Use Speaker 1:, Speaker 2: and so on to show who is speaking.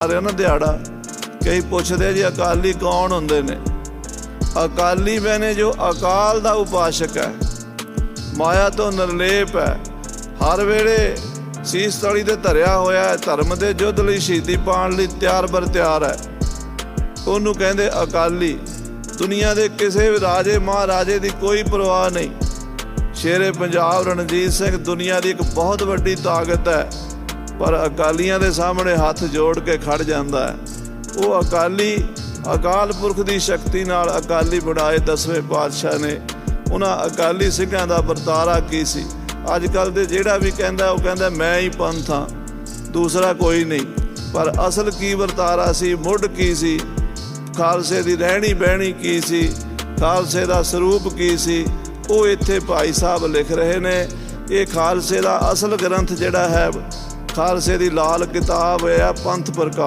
Speaker 1: ਆ ਰਿਹਾ ਨਾ ਦਿਹਾੜਾ, ਕਈ ਪੁੱਛਦੇ ਜੀ ਅਕਾਲੀ ਕੌਣ ਹੁੰਦੇ ਨੇ? ਅਕਾਲੀ ਬਨੇ ਜੋ ਅਕਾਲ ਦਾ ਉਪਾਸ਼ਕ ਹੈ, ਮਾਇਆ ਤੋਂ ਨਿਰਲੇਪ ਹੈ। ਹਰ ਵੇਲੇ ਸੀਸ ਤਲੀ ਤੇ ਧਰਿਆ ਹੋਇਆ ਹੈ, ਧਰਮ ਦੇ ਯੁੱਧ ਲਈ ਸ਼ਹੀਦੀ ਪਾਉਣ ਲਈ ਤਿਆਰ ਬਰ ਤਿਆਰ ਹੈ। ਉਹਨੂੰ ਕਹਿੰਦੇ ਅਕਾਲੀ, ਦੁਨੀਆ ਦੇ ਕਿਸੇ ਵੀ ਰਾਜੇ, ਮਹਾਰਾਜੇ ਦੀ ਕੋਈ ਪਰਵਾਹ ਨਹੀਂ। ਸ਼ੇਰੇ ਪੰਜਾਬ ਰਣਜੀਤ ਸਿੰਘ ਦੁਨੀਆ ਦੀ ਇੱਕ ਬਹੁਤ ਵੱਡੀ ਤਾਕਤ ਹੈ। ਪਰ ਅਕਾਲੀਆਂ ਦੇ ਸਾਹਮਣੇ ਹੱਥ ਜੋੜ ਕੇ ਖੜ ਜਾਂਦਾ ਹੈ। ਉਹ ਅਕਾਲੀ, ਅਕਾਲ ਪੁਰਖ ਦੀ ਸ਼ਕਤੀ ਨਾਲ ਅਕਾਲੀ ਬਣਾਏ ਦਸਵੇਂ ਪਾਤਸ਼ਾਹ ਨੇ। ਉਹਨਾਂ ਅਕਾਲੀ ਸਿੰਘਾਂ ਦਾ ਵਰਤਾਰਾ ਕੀ ਸੀ? ਅੱਜ ਕੱਲ ਦੇ ਜਿਹੜਾ ਵੀ ਕਹਿੰਦਾ ਉਹ ਕਹਿੰਦਾ, ਮੈਂ ਹੀ ਪੰਥ ਹਾਂ, ਦੂਸਰਾ ਕੋਈ ਨਹੀਂ। ਪਰ ਅਸਲ ਕੀ ਵਰਤਾਰਾ ਸੀ, ਮੁੱਢ ਕੀ ਸੀ? ਖਾਲਸੇ ਦੀ ਰਹਿਣੀ ਬਹਿਣੀ ਕੀ ਸੀ? ਖਾਲਸੇ ਦਾ ਸਰੂਪ ਕੀ ਸੀ? ਉਹ ਇੱਥੇ ਭਾਈ ਸਾਹਿਬ ਲਿਖ ਰਹੇ ਨੇ। ਇਹ ਖਾਲਸੇ ਦਾ ਅਸਲ ਗ੍ਰੰਥ ਜਿਹੜਾ ਹੈ ਖਾਲਸੇ ਦੀ ਲਾਲ ਕਿਤਾਬ ਹੈ ਪੰਥ ਪ੍ਰਕਾਸ਼